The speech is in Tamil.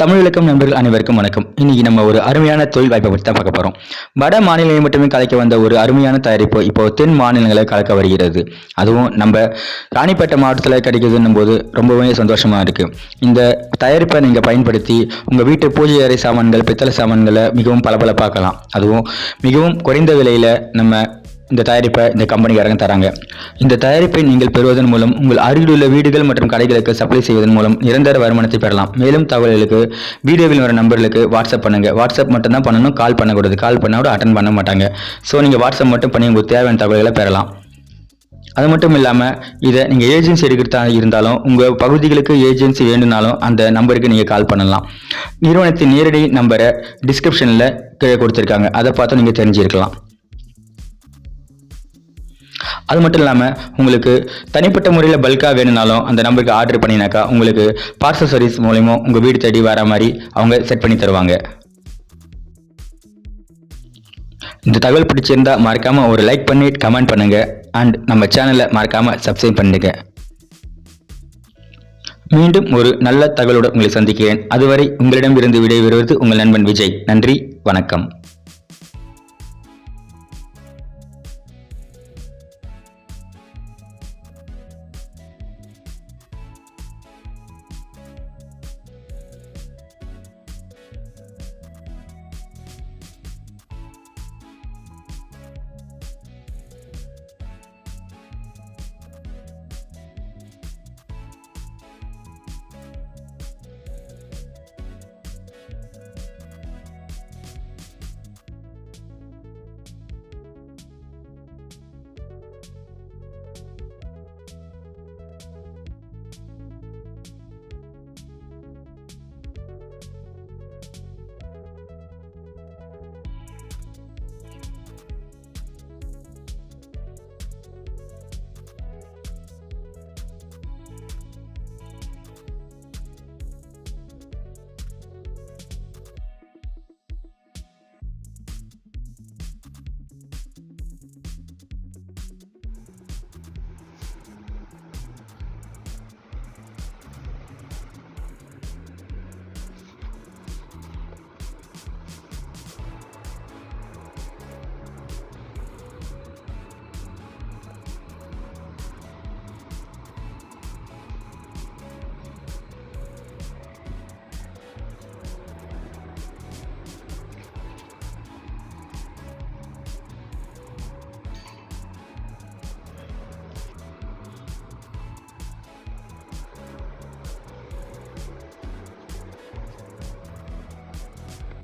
தமிழ் நண்பர்கள் அனைவருக்கும் வணக்கம். இன்னைக்கு நம்ம ஒரு அருமையான தொழில் வாய்ப்பை பற்றி தான் பார்க்க போகிறோம் வட மாநிலங்களை மட்டுமே கலைக்க வந்த ஒரு அருமையான தயாரிப்பு இப்போ தென் மாநிலங்களை கலக்க வருகிறது. அதுவும் நம்ம ராணிப்பேட்டை மாவட்டத்தில் கிடைக்குதுன்னும் போது ரொம்பவே சந்தோஷமாக இருக்குது இந்த தயாரிப்பை நீங்கள் பயன்படுத்தி உங்கள் வீட்டு பூஜை அறை சாமான்கள் பித்தளை சாமான்களை மிகவும் பளபளப்பாக்கலாம். அதுவும் மிகவும் குறைந்த விலையில் நம்ம இந்த தயாரிப்பை இந்த கம்பெனிக்காரங்க தராங்க. இந்த தயாரிப்பை நீங்கள் பெறுவதன் மூலம் உங்கள் அருகிலுள்ள வீடுகள் மற்றும் கடைகளுக்கு சப்ளை செய்வதன் மூலம் நிரந்தர வருமானத்தை பெறலாம். மேலும் தகவல்களுக்கு வீடியோவில் வர நம்பர்களுக்கு வாட்ஸ்அப் பண்ணுங்க. வாட்ஸ்அப் மட்டும் தான் பண்ணணும் கால் பண்ணக்கூடாது கால் பண்ணால் கூட அட்டன் பண்ண மாட்டாங்க. ஸோ நீங்கள் வாட்ஸ்அப் மட்டும் பண்ணி உங்களுக்கு தேவையான தகவல்களை பெறலாம். அது மட்டும் இல்லாமல் இதை நீங்கள் ஏஜென்சி எடுக்கிறதா இருந்தாலும் உங்கள் பகுதிகளுக்கு ஏஜென்சி வேணும்னாலும் அந்த நம்பருக்கு நீங்கள் கால் பண்ணலாம். நிறுவனத்தின் நேரடி நம்பரை டிஸ்கிரிப்ஷனில் கீழே கொடுத்துருக்காங்க. அதை பார்த்து நீங்கள் தெரிஞ்சிருக்கலாம். அது மட்டும் இல்லாமல் உங்களுக்கு தனிப்பட்ட முறையில் பல்காக வேணும்னாலும் அந்த நம்பருக்கு ஆர்டர் பண்ணினாக்கா உங்களுக்கு பார்சல் சர்வீஸ் மூலிமா உங்கள் வீடு தேடி வர மாதிரி அவங்க செட் பண்ணி தருவாங்க. இந்த தகவல் பிடிச்சிருந்தா மறக்காமல் ஒரு லைக் பண்ணி கமெண்ட் பண்ணுங்கள் அண்ட் நம்ம சேனலை மறக்காமல் சப்ஸ்கிரைப் பண்ணுங்க. மீண்டும் ஒரு நல்ல தகவலோடு உங்களை சந்திக்கிறேன். அதுவரை உங்களிடமிருந்து விடைபெறுவது உங்கள் நண்பன் விஜய். நன்றி வணக்கம்.